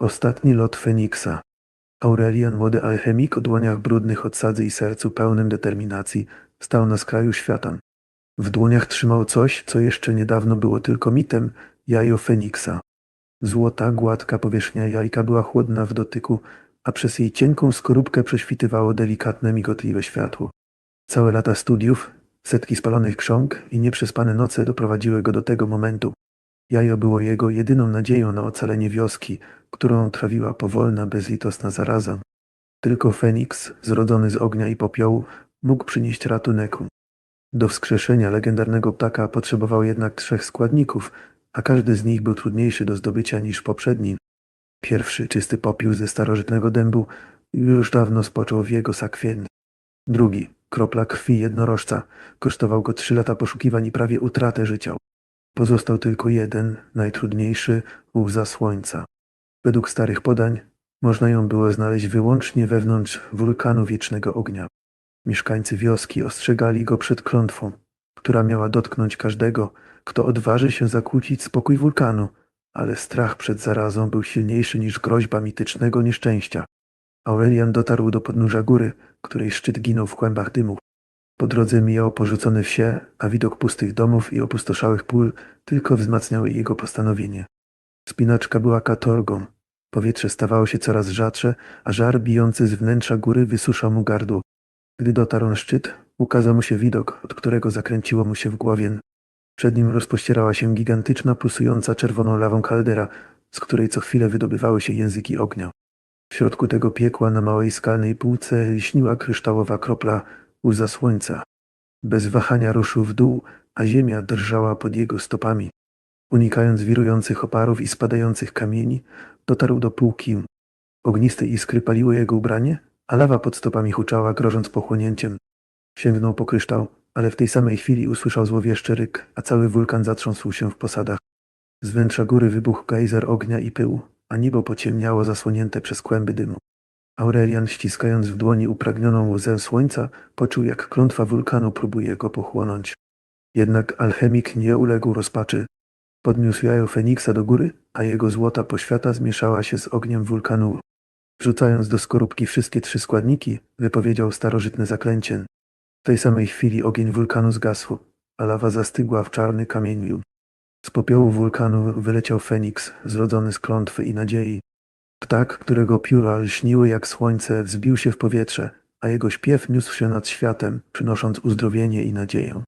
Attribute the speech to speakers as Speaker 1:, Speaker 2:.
Speaker 1: Ostatni lot Feniksa. Aurelian, młody alchemik o dłoniach brudnych od sadzy i sercu pełnym determinacji, stał na skraju świata. W dłoniach trzymał coś, co jeszcze niedawno było tylko mitem, jajo Feniksa. Złota, gładka powierzchnia jajka była chłodna w dotyku, a przez jej cienką skorupkę prześwitywało delikatne, migotliwe światło. Całe lata studiów, setki spalonych ksiąg i nieprzespane noce doprowadziły go do tego momentu. Jajo było jego jedyną nadzieją na ocalenie wioski, którą trawiła powolna, bezlitosna zaraza. Tylko Feniks, zrodzony z ognia i popiołu, mógł przynieść ratunek. Do wskrzeszenia legendarnego ptaka potrzebował jednak trzech składników, a każdy z nich był trudniejszy do zdobycia niż poprzedni. Pierwszy, czysty popiół ze starożytnego dębu, już dawno spoczął w jego sakwie. Drugi, kropla krwi jednorożca, kosztował go trzy lata poszukiwań i prawie utratę życia. Pozostał tylko jeden, najtrudniejszy, łza słońca. Według starych podań można ją było znaleźć wyłącznie wewnątrz wulkanu wiecznego ognia. Mieszkańcy wioski ostrzegali go przed klątwą, która miała dotknąć każdego, kto odważy się zakłócić spokój wulkanu, ale strach przed zarazą był silniejszy niż groźba mitycznego nieszczęścia. Aurelian dotarł do podnóża góry, której szczyt ginął w kłębach dymu. Po drodze mijał porzucone wsie, a widok pustych domów i opustoszałych pól tylko wzmacniały jego postanowienie. Spinaczka była katorgą. Powietrze stawało się coraz rzadsze, a żar bijący z wnętrza góry wysuszał mu gardło. Gdy dotarł na szczyt, ukazał mu się widok, od którego zakręciło mu się w głowie. Przed nim rozpościerała się gigantyczna, pulsująca czerwoną lawą kaldera, z której co chwilę wydobywały się języki ognia. W środku tego piekła na małej skalnej półce lśniła kryształowa kropla łza słońca. Bez wahania ruszył w dół, a ziemia drżała pod jego stopami. Unikając wirujących oparów i spadających kamieni, dotarł do półki. Ogniste iskry paliły jego ubranie, a lawa pod stopami huczała, grożąc pochłonięciem. Sięgnął po kryształ, ale w tej samej chwili usłyszał złowieszczy ryk, a cały wulkan zatrząsł się w posadach. Z wnętrza góry wybuchł gejzer ognia i pyłu, a niebo pociemniało zasłonięte przez kłęby dymu. Aurelian, ściskając w dłoni upragnioną łzę słońca, poczuł, jak klątwa wulkanu próbuje go pochłonąć. Jednak alchemik nie uległ rozpaczy. Podniósł jajo Feniksa do góry, a jego złota poświata zmieszała się z ogniem wulkanu. Wrzucając do skorupki wszystkie trzy składniki, wypowiedział starożytne zaklęcie. W tej samej chwili ogień wulkanu zgasł, a lawa zastygła w czarny kamieniu. Z popiołu wulkanu wyleciał Feniks, zrodzony z klątwy i nadziei. Ptak, którego pióra lśniły jak słońce, wzbił się w powietrze, a jego śpiew niósł się nad światem, przynosząc uzdrowienie i nadzieję.